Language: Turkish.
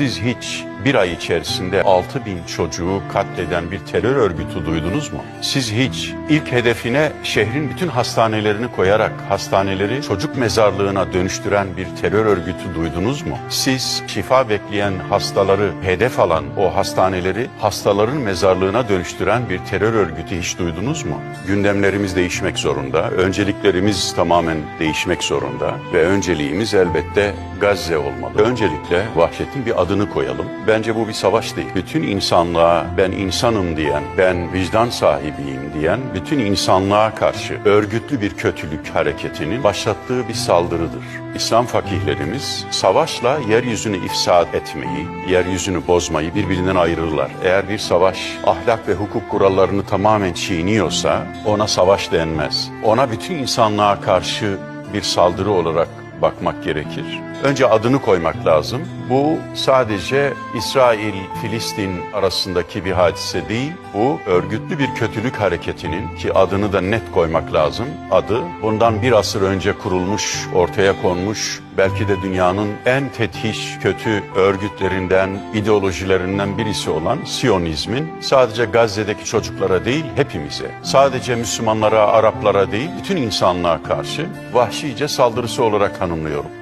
Siz hiç bir ay içerisinde 6 bin çocuğu katleden bir terör örgütü duydunuz mu? Siz hiç ilk hedefine şehrin bütün hastanelerini koyarak hastaneleri çocuk mezarlığına dönüştüren bir terör örgütü duydunuz mu? Siz şifa bekleyen hastaları hedef alan o hastaneleri hastaların mezarlığına dönüştüren bir terör örgütü hiç duydunuz mu? Gündemlerimiz değişmek zorunda, önceliklerimiz tamamen değişmek zorunda ve önceliğimiz elbette Gazze olmalı. Öncelikle vahşetin bir adını koyalım. Bence bu bir savaş değil. Bütün insanlığa ben insanım diyen, ben vicdan sahibiyim diyen bütün insanlığa karşı örgütlü bir kötülük hareketinin başlattığı bir saldırıdır. İslam fakihlerimiz savaşla yeryüzünü ifsad etmeyi, yeryüzünü bozmayı birbirinden ayırırlar. Eğer bir savaş ahlak ve hukuk kurallarını tamamen çiğniyorsa ona savaş denmez. Ona bütün insanlığa karşı bir saldırı olarak bakmak gerekir. Önce adını koymak lazım. Bu sadece İsrail-Filistin arasındaki bir hadise değil. Bu örgütlü bir kötülük hareketinin ki adını da net koymak lazım. Adı bundan bir asır önce kurulmuş, ortaya konmuş belki de dünyanın en tethiş kötü örgütlerinden, ideolojilerinden birisi olan Siyonizmin sadece Gazze'deki çocuklara değil hepimize, sadece Müslümanlara, Araplara değil bütün insanlığa karşı vahşice saldırısı olarak tanımlıyorum.